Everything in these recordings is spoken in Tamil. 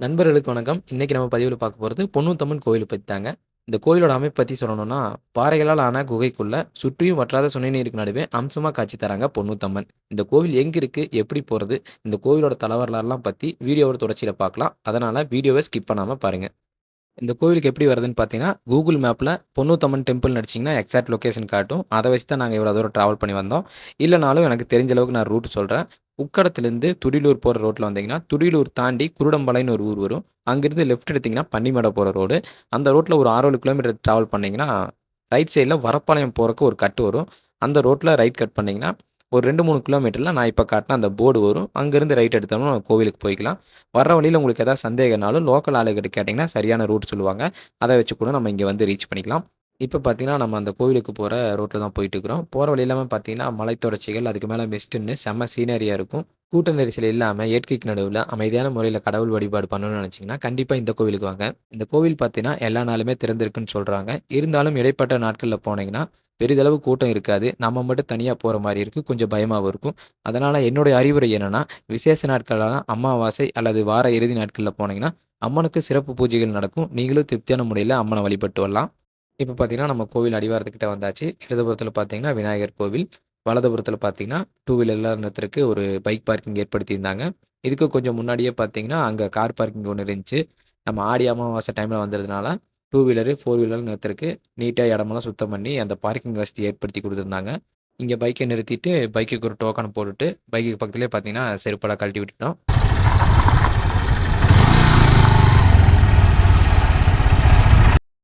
நண்பர்களுக்கு வணக்கம். இன்னைக்கு நம்ம பதிவில் பார்க்க போகிறது பொன்னூத்தம்மன் கோயில் பற்றி தாங்க. இந்த கோயிலோட அமைப்பு பற்றி சொல்லணும்னா, பாறைகளால் ஆன குகைக்குள்ள சுற்றியும் வற்றாத சுனை நீருக்கு நடுவே அம்சமாக காட்சி தராங்க பொன்னூத்தம்மன். இந்த கோவில் எங்கே இருக்குது எப்படி போகிறது இந்த கோவிலோட தல பற்றி வீடியோவோட தொடர்ச்சியில் பார்க்கலாம். அதனால் வீடியோவை ஸ்கிப் பண்ணாமல் பாருங்கள் இந்த கோவிலுக்கு எப்படி வருதுன்னு பார்த்தீங்கன்னா, கூகுள் மேப்பில் பொன்னூத்தம்மன் டெம்பிள் நடிச்சிங்கன்னா எக்ஸாக்ட் லொக்கேஷன் காட்டும். அதை வச்சு தான் நாங்கள் இவ்வளோ தூரம் ட்ராவல் பண்ணி வந்தோம். இல்லைனாலும் எனக்கு தெரிஞ்ச அளவுக்கு நான் ரூட் சொல்கிறேன் உக்கடத்துலேருந்து துடிலூர் போகிற ரோட்டில் வந்தீங்கன்னா, துடிலூர் தாண்டி குருடம்பாளையம்னு ஒரு ஊர் வரும். அங்கேருந்து லெஃப்ட் எடுத்தீங்கன்னா, பன்னிமடை போகிற ரோடு. அந்த ரோட்டில் ஒரு 6, 7 கிலோமீட்டர் ட்ராவல் பண்ணிங்கன்னா ரைட் சைடில் வரப்பாளையம் போகிறக்கு ஒரு கட் வரும். அந்த ரோட்டில் ரைட் கட் பண்ணிங்கன்னா ஒரு ரெண்டு மூணு கிலோமீட்டரில் நான் இப்போ காட்டினா அந்த போர்டு வரும். அங்கேருந்து ரைட் எடுத்தோம்னா கோவிலுக்கு போய்க்கலாம். வர வழியில் உங்களுக்கு எதாவது சந்தேகம்னாலும் லோக்கல் ஆளுகிட்ட கேட்டிங்கன்னா சரியான ரூட் சொல்லுவாங்க. அதை வச்சு கூட நம்ம இங்கே வந்து ரீச் பண்ணிக்கலாம். இப்போ பார்த்தீங்கன்னா, நம்ம அந்த கோவிலுக்கு போகிற ரோட்டில் தான் போயிட்டு இருக்கிறோம் போகிற எல்லாமே பார்த்தீங்கன்னா, மலைத்தொடர்ச்சிகள், அதுக்கு மேலே மிஸ்ட்டுன்னு செம்ம சீனரியாக இருக்கும். கூட்ட நெரிசல் இல்லாமல் இயற்கைக்கு நடுவில் அமைதியான முறையில் கடவுள் வழிபாடு பண்ணணும்னு நினச்சிங்கன்னா கண்டிப்பாக இந்த கோவிலுக்கு வாங்க. இந்த கோவில் பார்த்தீங்கன்னா, எல்லா நாளுமே திறந்திருக்குன்னு சொல்கிறாங்க இருந்தாலும் இடைப்பட்ட நாட்களில் போனீங்கன்னா, பெரிதளவு கூட்டம் இருக்காது. நம்ம மட்டும் தனியாக போகிற மாதிரி இருக்கும். கொஞ்சம் பயமாகவும் இருக்கும். அதனால் என்னுடைய அறிவுரை என்னென்னா விசேஷ நாட்களான அமாவாசை அல்லது வார இறுதி நாட்களில் போனீங்கன்னா, அம்மனுக்கு சிறப்பு பூஜைகள் நடக்கும். நீங்களும் திருப்தியான முறையில் அம்மனை வழிபட்டு வரலாம். இப்போ பார்த்தீங்கன்னா, நம்ம கோவில் அடிவாரத்துக்கிட்ட வந்தாச்சு. இடதுபுறத்தில் பார்த்தீங்கன்னா, விநாயகர் கோவில். வலதுபுறத்தில் பார்த்தீங்கன்னா, டூ வீலர்லாம் நிறுத்துறதுக்கு ஒரு பைக் பார்க்கிங் ஏற்படுத்தியிருந்தாங்க. இதுக்கு கொஞ்சம் முன்னாடியே பார்த்தீங்கன்னா, அங்கே கார் பார்க்கிங் ஒன்று இருந்துச்சு. நம்ம ஆடி அமாவாசை டைமில் வந்ததுனால, டூ வீலரு, ஃபோர் வீலர் நிறுத்துறதுக்கு நீட்டாக இடமெல்லாம் சுத்தம் பண்ணி, அந்த பார்க்கிங் வசதி ஏற்படுத்தி கொடுத்துருந்தாங்க இங்கே பைக்கை நிறுத்திட்டு, பைக்குக்கு ஒரு டோக்கன் போட்டுட்டு, பைக்குக்கு பக்கத்துலேயே பார்த்தீங்கன்னா, செருப்பெல்லாம் கழட்டி விட்டுட்டோம்.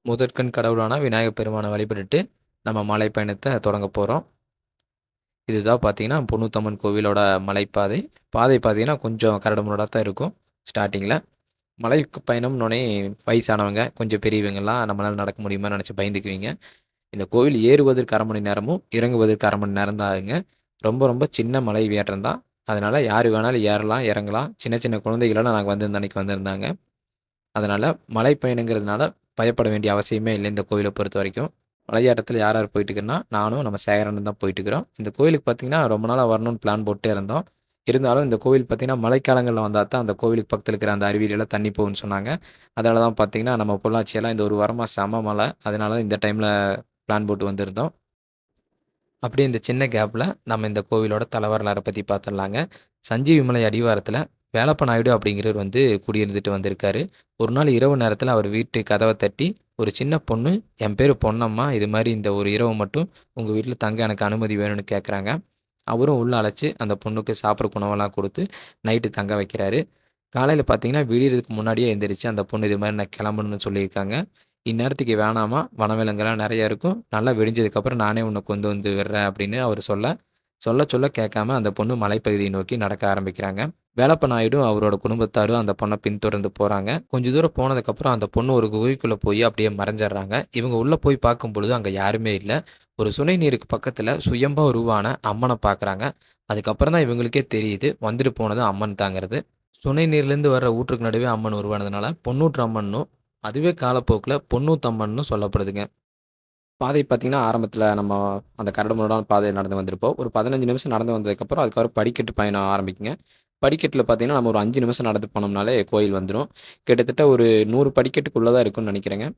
முதற்கண் கடவுளான விநாயகர் பெருமானை வழிபட்டுட்டு, நம்ம மலை பயணத்த தொடங்க போகிறோம் இதுதான் பார்த்தீங்கன்னா, பொன்னூத்தம்மன் கோவிலோட மலைப்பாதை. பாதை பார்த்தீங்கன்னா, கொஞ்சம் கரடுமுரடாக தான் இருக்கும் ஸ்டார்டிங்கில் மலைக்கு பயணம்னோனே வயசானவங்க, கொஞ்சம் பெரியவங்கலாம் நம்மளால் நடக்க முடியுமான்னு நினச்சி பயந்துக்குவீங்க. இந்த கோவில் ஏறுவதற்கு அரை மணி நேரமும், இறங்குவதற்கு அரை மணி நேரம் தான் ஆகுங்க. ரொம்ப ரொம்ப சின்ன மலை வேற்றம் தான். அதனால் யார் வேணாலும் ஏறலாம், இறங்கலாம். சின்ன சின்ன குழந்தைகளெல்லாம் நாங்கள் வந்திருந்த அன்னைக்கு வந்திருந்தாங்க. அதனால் மலை பயணங்கிறதுனால பயப்பட வேண்டிய அவசியமே இல்லை இந்த கோயிலை பொறுத்த வரைக்கும் மலையாட்டத்தில் யார் யார் போயிட்டுருக்கோன்னா, நானும் நம்ம சேகரனும் தான் போயிட்டுருக்கிறோம். இந்த கோவிலுக்கு பார்த்தீங்கன்னா, ரொம்ப நாளாக வரணும்னு பிளான் போட்டே இருந்தோம். இருந்தாலும் இந்த கோவில் பார்த்தீங்கன்னா, மழைக்காலங்களில் வந்தால் தான் அந்த கோவிலுக்கு பக்கத்தில் இருக்கிற அந்த அருவியிலலாம் தண்ணி போகும்னு சொன்னாங்க. அதனால தான் பார்த்தீங்கன்னா, நம்ம பொள்ளாச்சியெல்லாம் இந்த ஒரு வாரமாக செம மழை. அதனால தான் இந்த டைமில் பிளான் போட்டு வந்திருந்தோம். அப்படியே இந்த சின்ன கேப்பில் நம்ம இந்த கோவிலோட தல பற்றி பார்த்துடலாங்க. சஞ்சீவிமலை அடிவாரத்தில் வேலப்ப நாயுடு அப்படிங்கிறவர் வந்து குடியிருந்துட்டு வந்திருக்காரு. ஒரு நாள் இரவு நேரத்தில் அவர் வீட்டு கதவை தட்டி, ஒரு சின்ன பொண்ணு, "என் பேர் பொன்னம்மா. இது மாதிரி இந்த ஒரு இரவு மட்டும் உங்கள் வீட்டில் தங்க எனக்கு அனுமதி வேணும்னு" கேட்குறாங்க. அவரும் உள்ளே அழைச்சி அந்த பொண்ணுக்கு சாப்பிட்ற உணவெல்லாம் கொடுத்து நைட்டு தங்க வைக்கிறாரு. காலையில் பார்த்தீங்கன்னா, விடியறதுக்கு முன்னாடியே எந்திரிச்சு அந்த பொண்ணு இது மாதிரி நான் கிளம்பணும்னு சொல்லியிருக்காங்க. "இந்நேரத்துக்கு வேணாமா வனவிலங்குலாம் நிறையா இருக்கும். நல்லா விடிஞ்சதுக்கப்புறம் நானே உன்னை கொண்டு வந்து விடுறேன்" அப்படின்னு அவர் சொல்ல, சொல்ல சொல்ல கேட்காம அந்த பொண்ணு மலைப்பகுதியை நோக்கி நடக்க ஆரம்பிக்கிறாங்க. வேலப்ப நாயுடும், அவரோட குடும்பத்தாரும் அந்த பொண்ணை பின்தொடர்ந்து போகிறாங்க கொஞ்ச தூரம் போனதுக்கப்புறம் அந்த பொண்ணு ஒரு குகைக்குள்ளே போய் அப்படியே மறைஞ்சிடுறாங்க இவங்க உள்ளே போய் பார்க்கும் பொழுது அங்கே யாருமே இல்லை ஒரு சுனை நீருக்கு பக்கத்தில் சுயம்பா உருவான அம்மனை பார்க்குறாங்க. அதுக்கப்புறம் தான் இவங்களுக்கே தெரியுது, வந்துட்டு போனது அம்மன் தாங்கிறது. சுனை நீர்லேருந்து வர்ற ஊற்றுக்கு நடுவே அம்மன் உருவானதுனால, பொன்னூற்று அம்மன்னும், அதுவே காலப்போக்கில் பொன்னூத்தம்மன்னு சொல்லப்படுதுங்க. பாதை பார்த்தீங்கன்னா, ஆரம்பத்தில் நம்ம அந்த கரடுமுரடான பாதை நடந்து வந்திருப்போம். ஒரு 15 நிமிஷம் நடந்து வந்ததுக்கப்புறம், அதுக்கப்புறம் படிக்கட்டு பயணம் ஆரம்பிக்குங்க. படிக்கட்டில் பார்த்தீங்கன்னா, நம்ம ஒரு அஞ்சு நிமிஷம் நடந்து போனோம்னாலே கோயில் வந்துடும் கிட்டத்தட்ட ஒரு நூறு படிக்கட்டுக்குள்ளே தான் இருக்கும்னு நினைக்கிறேங்க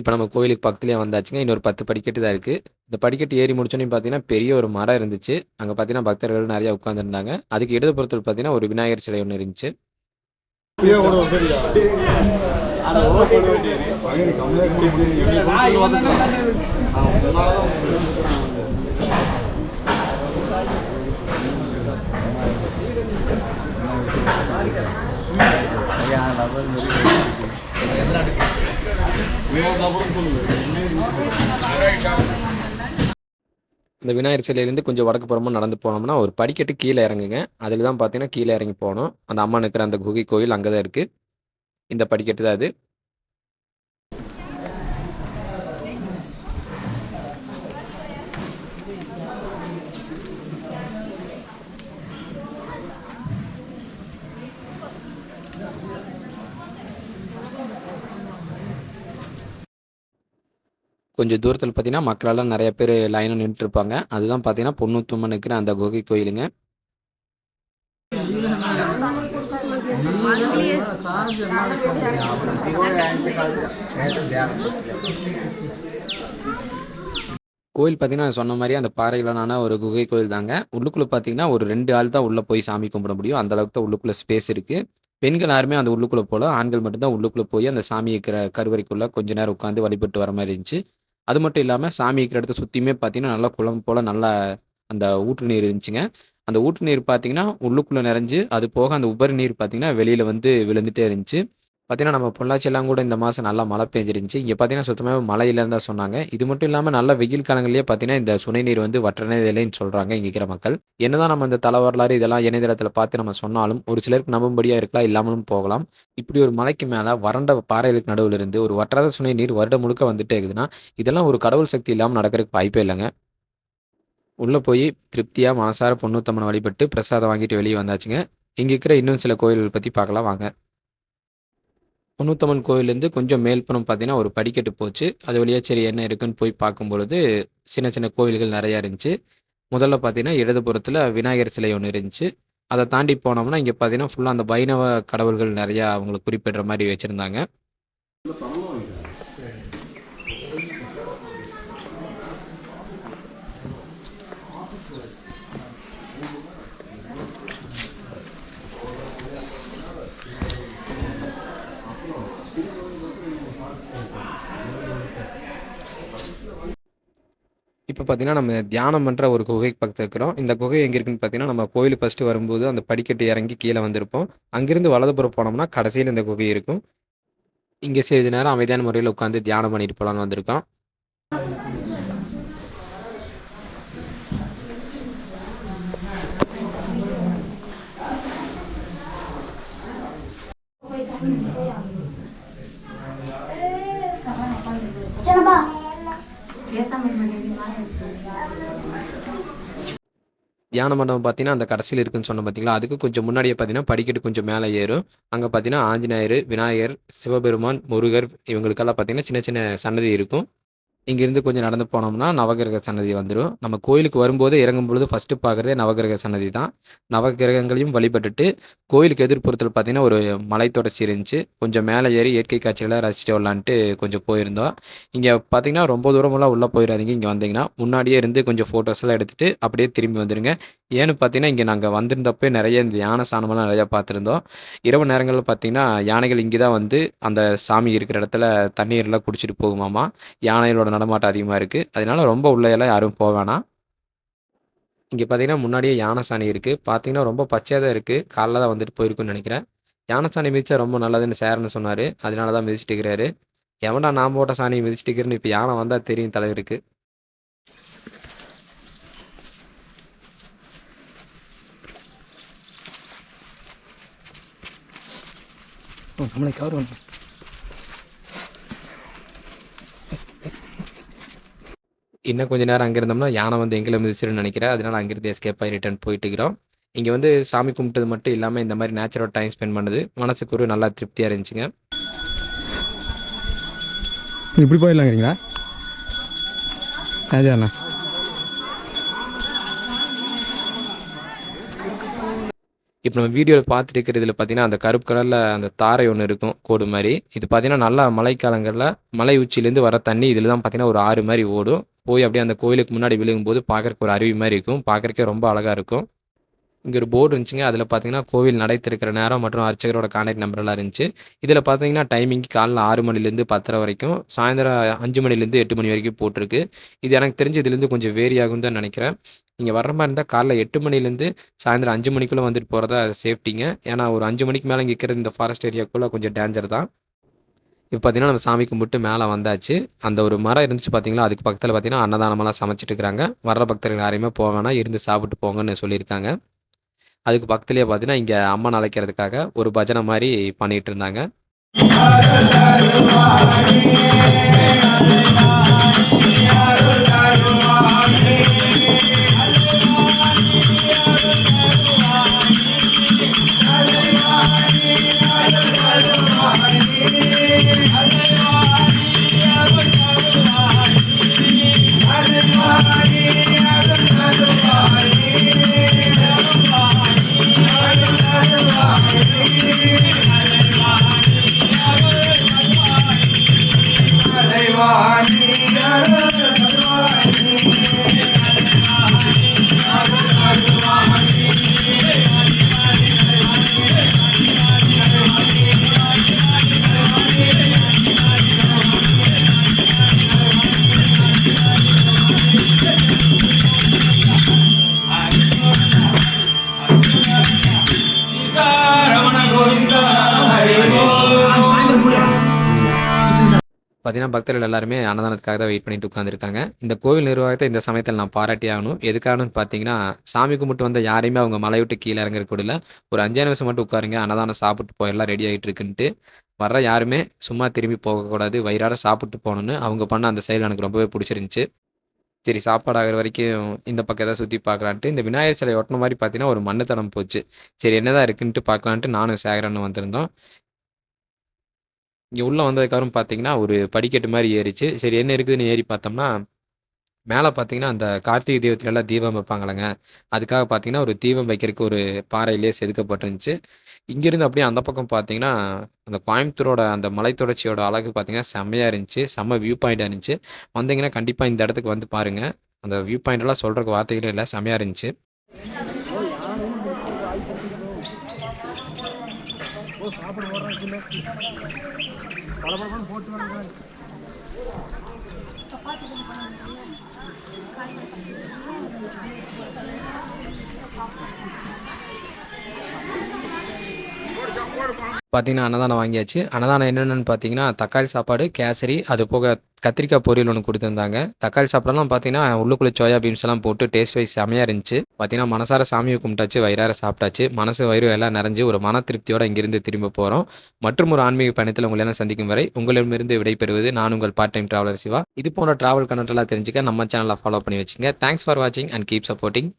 இப்போ நம்ம கோயிலுக்கு பக்கத்துலேயே வந்தாச்சுங்க. இன்னொரு 10 படிக்கட்டு தான் இருக்குது இந்த படிக்கட்டு ஏறி முடிச்சோன்னே பார்த்தீங்கன்னா, பெரிய ஒரு மரம் இருந்துச்சு. அங்கே பார்த்தீங்கன்னா, பக்தர்கள் நிறையா உட்காந்துருந்தாங்க அதுக்கு இடதுபுறத்தில் பார்த்தீங்கன்னா, ஒரு விநாயகர் சிலை ஒன்று இருந்துச்சு. இந்த விநாயகர் சிலையிலேருந்து கொஞ்சம் வடக்கு புறமும் நடந்து போனோம்னா, ஒரு படிக்கட்டு கீழே இறங்குங்க. அதில் தான் பார்த்தீங்கன்னா, கீழே இறங்கி போனோம் அந்த அம்மா இருக்கிற அந்த குகை கோயில் அங்கே தான் இருக்குது இந்த படிக்கட்டு தான் அது. கொஞ்சம் தூரத்தில் பார்த்தீங்கன்னா, மக்களெல்லாம் பேர் லைனில் நின்றுட்டு இருப்பாங்க அதுதான் பார்த்தீங்கன்னா, பொண்ணூத்தம்மன் இருக்கிற அந்த குகை கோயிலுங்க. கோயில் பார்த்தீங்கன்னா, நான் சொன்ன மாதிரி அந்த பாறைகளான ஒரு குகை கோயில் தாங்க. உள்ளுக்குள்ளே பார்த்தீங்கன்னா, ஒரு ரெண்டு ஆள் தான் உள்ளே போய் சாமி கும்பிட முடியும். அந்த அளவுக்கு தான் உள்ளுக்குள்ளே ஸ்பேஸ் இருக்கு. பெண்கள் யாருமே அந்த உள்ளுக்குள்ளே போல. ஆண்கள் மட்டும்தான் உள்ளுக்குள்ளே போய் அந்த சாமி இருக்கிற கருவறைக்குள்ளே கொஞ்ச நேரம் உட்காந்து வழிபட்டு வர மாதிரி இருந்துச்சு. அது மட்டும் இல்லாமல் சாமி இருக்கிற இடத்த சுற்றியுமே பார்த்தீங்கன்னா, நல்லா குளம் போல் நல்லா அந்த ஊற்று நீர் இருந்துச்சுங்க. அந்த ஊற்று நீர் பார்த்தீங்கன்னா, உள்ளுக்குள்ளே நிறைஞ்சு, அது போக அந்த உபரி நீர் பார்த்தீங்கன்னா, வெளியில் வந்து விழுந்துட்டே இருந்துச்சு. பார்த்தீங்கன்னா, நம்ம பொள்ளாச்சியெல்லாம் கூட இந்த மாதம் நல்லா மழை பெஞ்சிருந்துச்சு. இங்கே பார்த்தீங்கன்னா, சுத்தமாக மழை இல்லைன்னு தான் சொன்னாங்க. இது மட்டும் இல்லாமல் நல்ல வெயில் காலங்களிலேயே பார்த்தீங்கன்னா, இந்த சுனை நீர் வந்து வற்றனே இல்லைன்னு சொல்கிறாங்க இங்கே இருக்கிற மக்கள். என்னதான் நம்ம இந்த தலை வரலாறு இதெல்லாம் இணையதளத்தில் பார்த்து நம்ம சொன்னாலும், ஒரு சிலருக்கு நம்பும்படியாக இருக்கலாம், இல்லாமலும் போகலாம். இப்படி ஒரு மலைக்கு மேலே வறண்ட பாறைகளுக்கு நடுவில் இருந்து ஒரு வற்றாத சுனை நீர் வருடம் முழுக்க வந்துட்டே இருக்குதுன்னா, இதெல்லாம் ஒரு கடவுள் சக்தி இல்லாமல் நடக்கிறதுக்கு வாய்ப்பே இல்லைங்க உள்ளே போய் திருப்தியாக மனசார பொண்ணுத்தம்மனை வழிபட்டு பிரசாதம் வாங்கிட்டு வெளியே வந்தாச்சுங்க. இங்கே இருக்கிற இன்னும் சில கோயில்கள் பற்றி பார்க்கலாம் வாங்க. முன்னூத்தம்மன் கோயிலேருந்து கொஞ்சம் மேல்புறம் பார்த்தீங்கன்னா, ஒரு படிக்கட்டு போச்சு. அது வழியா சரி என்ன இருக்குன்னு போய் பார்க்கும்பொழுது, சின்ன சின்ன கோவில்கள் நிறையா இருந்துச்சு. முதல்ல பார்த்தீங்கன்னா, இடதுபுறத்தில் விநாயகர் சிலை ஒன்று இருந்துச்சு. அதை தாண்டி போனோம்னா, இங்கே பார்த்தீங்கன்னா, ஃபுல்லாக அந்த வைணவ கடவுள்கள் நிறையா அவங்களுக்கு குறிப்பிடுற மாதிரி வச்சுருந்தாங்க இப்போ பார்த்தீங்கன்னா, நம்ம தியானம் பண்ணுற ஒரு குகைக்கு பக்கத்தில் இருக்கிறோம். இந்த குகை எங்கே இருக்குன்னு பார்த்தீங்கன்னா, நம்ம கோயிலுக்கு ஃபஸ்ட்டு வரும்போது அந்த படிக்கட்டு இறங்கி கீழே வந்திருப்போம். அங்கேருந்து வலதுபுறம் போனோம்னா, கடைசியில இந்த குகை இருக்கும். இங்கே சிறிது நேரம் அமைதியான முறையில் உட்காந்து தியானம் பண்ணிட்டு போகலான்னு வந்திருக்கோம். தியான மண்டபம் பார்த்தீங்கன்னா, அந்த கடைசியில் இருக்குன்னு சொன்ன பார்த்தீங்களா, அதுக்கு கொஞ்சம் முன்னாடியே பார்த்தீங்கன்னா, படிக்கட்டு கொஞ்சம் மேலே ஏறும். அங்கே பார்த்தீங்கன்னா, ஆஞ்சநேயர், விநாயகர், சிவபெருமான், முருகர் இவங்களுக்கெல்லாம் பார்த்தீங்கன்னா, சின்ன சின்ன சன்னதி இருக்கும். இங்கேருந்து கொஞ்சம் நடந்து போனோம்னா, நவகிரக சன்னதி வந்துடும் நம்ம கோயிலுக்கு வரும்போது இறங்கும்பொழுது ஃபர்ஸ்ட்டு பார்க்குறதே நவகிரக சன்னதி தான். நவகிரகங்களையும் வழிபட்டுட்டு, கோயிலுக்கு எதிர்ப்புறத்தில் பார்த்தீங்கன்னா, ஒரு மலை தொடர்ச்சி இருந்துச்சு. கொஞ்சம் மேலே ஏறி இயற்கை காட்சிகளை ரசிச்சுட்டு வரலான்ட்டு கொஞ்சம் போயிருந்தோம். இங்கே பார்த்தீங்கன்னா, ரொம்ப தூரமெல்லாம் உள்ளே போயிடாதீங்க இங்கே வந்தீங்கன்னா, முன்னாடியே இருந்து கொஞ்சம் ஃபோட்டோஸ்லாம் எடுத்துட்டு, அப்படியே திரும்பி வந்துடுங்க ஏன்னு பார்த்தீங்கன்னா, இங்கே நாங்கள் வந்திருந்தப்பயே நிறைய இந்த யானை சாணமெல்லாம் நிறையா பார்த்துருந்தோம். இரவு நேரங்களில் பார்த்தீங்கன்னா, யானைகள் இங்கே தான் வந்து அந்த சாமி இருக்கிற இடத்துல தண்ணீர்லாம் குடிச்சிட்டு போகுமாமா. யானைகளோட நடமாட்டம் அதிகமாக இருக்குது அதனால ரொம்ப உள்ளையெல்லாம் யாரும் போ வேணாம். இங்கே பார்த்தீங்கன்னா, முன்னாடியே யானை சாணி இருக்குது பார்த்தீங்கன்னா, ரொம்ப பச்சையாக தான் இருக்குது காலைல தான் வந்துட்டு போயிருக்குன்னு நினைக்கிறேன் யானை சாணி மிதிச்சா ரொம்ப நல்லதுன்னு சேரன்னு சொன்னார் அதனால தான் மிதிச்சிட்டு இருக்கிறாரு. எவன்டா நான் போட்ட சாணியை மிதிச்சிட்டு இருக்கிறன்னு இப்போ யானை வந்தால் தெரியும் தலைவருக்கு. நம்மளை கவர் பண்ணு இன்னும் கொஞ்ச நேரம் அங்க இருந்தோம்னா, யானை வந்து எங்கள மிதிச்சிரும்னு நெனைக்கிறேன். அதனால அங்கிருந்து எஸ்கேப் ஆயி ரிட்டர்ன் போயிட்டு இருக்கிறோம். இங்க வந்து சாமி கும்பிட்டது மட்டும் இல்லாம, இந்த மாரி நேச்சரோட டைம் ஸ்பெண்ட் பண்ணது, மனசுக்கு ஒரு நல்லா திருப்தியா இருந்துச்சுங்க. இப்படி போயிடலாங்கிறீங்களா அதாண்ணா இப்ப நம்ம வீடியோல பார்த்துட்டு இருக்கிறதுல பார்த்தீங்கன்னா, அந்த கருப்பு கலர்ல அந்த தாரை ஒண்ணு இருக்கும், கோடு மாரி. இது பார்த்தீங்கன்னா, நல்லா மழைக்காலங்கள்ல மலை உச்சியிலேருந்து வர தண்ணி இதில தான் பார்த்தீங்கன்னா, ஒரு ஆறு மாரி ஓடும். போய் அப்படியே அந்த கோயிலுக்கு முன்னாடி விழுகும்போது பார்க்கறக்கு ஒரு அருவி மாதிரி இருக்கும். பார்க்குறக்கே ரொம்ப அழகாக இருக்கும். இங்கே ஒரு போர்டு இருந்துச்சுங்க. அதில் பார்த்தீங்கன்னா, கோவில் நடை திறக்கிற நேரம் மற்றும் அர்ச்சகரோட கான்டாக்ட் நம்பர்லாம் இருந்துச்சு. இதில் பார்த்தீங்கன்னா, டைமிங் காலைல ஆறு மணிலேருந்து பத்தரை வரைக்கும், சாயந்தரம் அஞ்சு மணிலேருந்து எட்டு மணி வரைக்கும் போட்டிருக்கு. இது எனக்கு தெரிஞ்சு இதுலேருந்து கொஞ்சம் வேரி ஆகும்னு தான் நினைக்கிறேன் நீங்கள் வர்ற மாதிரி இருந்தால் காலைல எட்டு மணிலேருந்து சாயந்தரம் அஞ்சு மணிக்குள்ளே வந்துட்டு போகிறதா சேஃப்டிங்க. ஏன்னா, ஒரு அஞ்சு மணிக்கு மேலே இங்கே இருக்கிறது இந்த ஃபாரஸ்ட் ஏரியாக்குள்ளே கொஞ்சம் டேஞ்சர் தான். இப்போ பார்த்தீங்கன்னா, நம்ம சாமி கும்பிட்டு மேலே வந்தாச்சு. அந்த ஒரு மரம் இருந்துச்சு பார்த்தீங்களா, அதுக்கு பக்கத்தில் பார்த்தீங்கன்னா, அன்னதானமெல்லாம் சமைச்சிட்டு இருக்கிறாங்க. வர்ற பக்தர்கள் யாரையுமே போவேன்னா இருந்து சாப்பிட்டு போங்கன்னு சொல்லியிருக்காங்க. அதுக்கு பக்கத்துலேயே பார்த்தீங்கன்னா, இங்கே அம்மன் அழைக்கிறதுக்காக ஒரு பஜனை மாதிரி பண்ணிட்டு இருந்தாங்க. பார்த்தீங்கன்னா, பக்தர்கள் எல்லாருமே அன்னதானத்துக்காக தான் வெயிட் பண்ணிட்டு உட்காந்துருக்காங்க. இந்த கோவில் நிர்வாகத்தை இந்த சமயத்தில் நான் பாராட்டி ஆகணும். எதுக்காகன்னு பார்த்தீங்கன்னா, சாமி கும்பிட்டு வந்த யாரையுமே அவங்க மலை விட்டு கீழ இறங்கறதுக்கு ஒரு 5 நிமிஷம் மட்டும் உட்காருங்க. அன்னதானம் சாப்பிட்டு போயெல்லாம் ரெடி ஆகிட்டு இருக்குன்ட்டு. வர்ற யாருமே சும்மா திரும்பி போகக்கூடாது. வயிறார சாப்பிட்டு போகணுன்னு அவங்க பண்ண அந்த செயல் எனக்கு ரொம்பவே பிடிச்சிருந்துச்சு சரி சாப்பாடு ஆகுற வரைக்கும் இந்த பக்கம் எதாவது சுற்றி பார்க்கலான்ட்டு, இந்த விநாயகர் சிலை ஒட்டின மாதிரி பார்த்தீங்கன்னா, ஒரு மண்ணு தடம் போச்சு. சரி என்னதான் இருக்குன்ட்டு பார்க்கலான்ட்டு நானும் சேகரனும் வந்திருந்தோம். இங்கே உள்ளே வந்ததுக்கப்புறம் பார்த்தீங்கன்னா, ஒரு படிக்கட்டு மாதிரி ஏறிச்சு. சரி என்ன இருக்குதுன்னு ஏறி பார்த்தோம்னா, மேலே பார்த்தீங்கன்னா, அந்த கார்த்திகை தீபத்துலலாம் தீபம் வைப்பாங்களங்க அதுக்காக பார்த்தீங்கன்னா, ஒரு தீபம் வைக்கிறதுக்கு ஒரு பாறையிலேயே செதுக்கப்பட்டிருந்துச்சு. இங்கேருந்து அப்படியே அந்த பக்கம் பார்த்தீங்கன்னா, அந்த கோயம்புத்தூரோட அந்த மலைத்தொடர்ச்சியோட அழகு பார்த்தீங்கன்னா, செம்மையாக இருந்துச்சு. செம்ம வியூ பாயிண்டாக இருந்துச்சு. வந்தீங்கன்னா கண்டிப்பாக இந்த இடத்துக்கு வந்து பாருங்கள் அந்த வியூ பாயிண்டெல்லாம் சொல்கிறக்கு வார்த்தைகளே இல்லை செம்மையாக இருந்துச்சு. பலபலப்படம் போட்டு வரேன் Thank you. பார்த்தீங்கன்னா, அன்னதானம் வாங்கியாச்சு. அன்னதானம் என்னென்னன்னு பார்த்தீங்கன்னா, தக்காளி சாப்பாடு, கேசரி, அது போக கத்திரிக்காய் பொரியல் ஒன்று கொடுத்துருந்தாங்க தக்காளி சாப்பாடுலாம் பார்த்தீங்கன்னா, உள்ளுக்குள்ளே சோயா பீன்ஸ் எல்லாம் போட்டு டேஸ்ட் வைஸ் செமையாக இருந்துச்சு. பார்த்தீங்கன்னா, மனசார சாமியை கும்பிட்டாச்சு, வயிறார சாப்பிட்டாச்சு. மனசு, வயிறு எல்லாம் நிறைஞ்சு ஒரு மன திருப்தியோடு இங்கிருந்து திரும்ப போகிறோம் மற்றும் ஒரு ஆன்மீக பயணத்தில் உங்களை எல்லாம் சந்திக்கும் வரை, உங்களிடமிருந்து விடைபெறுவது நான் உங்கள் பார்ட் டைம் டிராவலர் சிவா. இது போன்ற டிராவல் கன்டென்ட்லாம் தெரிஞ்சுக்க நம்ம சேனலை ஃபாலோ பண்ணி வச்சுங்க. தேங்க்ஸ் ஃபார் வாட்சிங் அண்ட் கீப் சப்போர்ட்டிங்